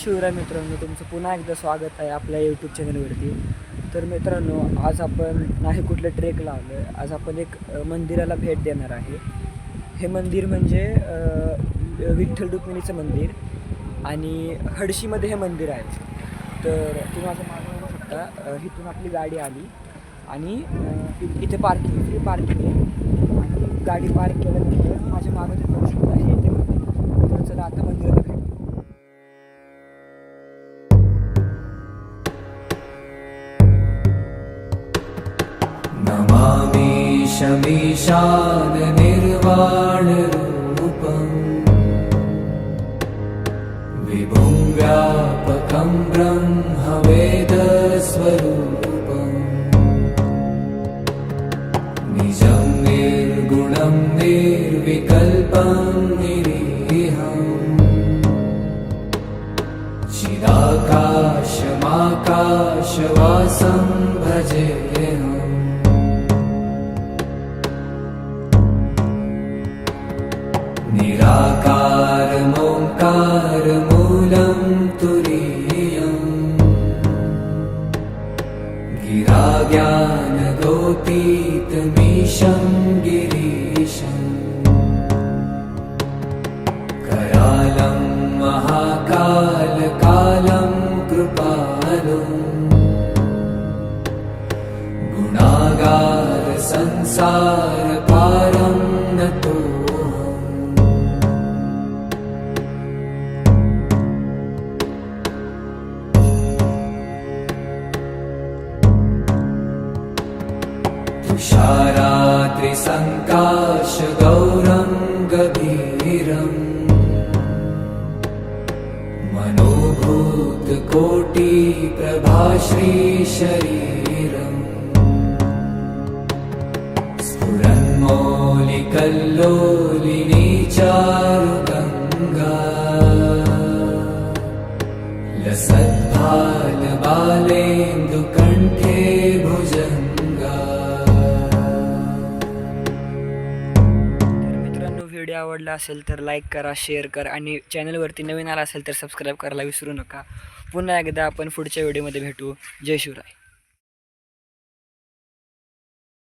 शिवराय मित्रांनो तुमचं पुन्हा एकदा स्वागत आहे आपल्या यूट्यूब चॅनलवरती तर मित्रांनो आज आपण नाही कुठलं ट्रेकला आलो आहे आज आपण एक मंदिराला भेट देणार आहे. हे मंदिर म्हणजे विठ्ठल रुक्मिणीचं मंदिर आणि हडशीमध्ये हे मंदिर आहे. तर तुम्ही माझं मागं शकता इथून आपली गाडी आली आणि इथे पार्किंग फ्री पार्किंग आहे. आणि गाडी पार्क केल्यानंतर माझ्या मागं ते बघू शकता हे इथे मंदिर. तर चला आता मंदिर नमामि शमीशान निर्वाणरूपम् विभुं व्यापकं ब्रह्मवेदस्वरूपम्। निजं निर्गुणं निर्विकल्पं निरीहम्। चिदाकाशमाकाशवासं भजेऽहम् निराकारमोङ्कारमूलं तुरीयम् गिराज्ञानगोतीतमीशं गिरीशम् करालं महाकालकालं कृपालुम् गुणागारसंसारपारं तुषारात्रिसङ्काशगौरं गभीरम् मनोभूतकोटिप्रभाश्रीशरीरम्। स्फुरन्मौलिकल्लोलिनी चारुगङ्गा लसद्भालबालेन्दुकण्ठे भुजङ्गा व्हिडिओ आवडला असेल तर लाईक करा शेअर करा आणि चॅनलवरती नवीन आला असेल तर सबस्क्राईब करायला विसरू नका. पुन्हा एकदा आपण पुढच्या व्हिडिओमध्ये भेटू. जय शिवराय.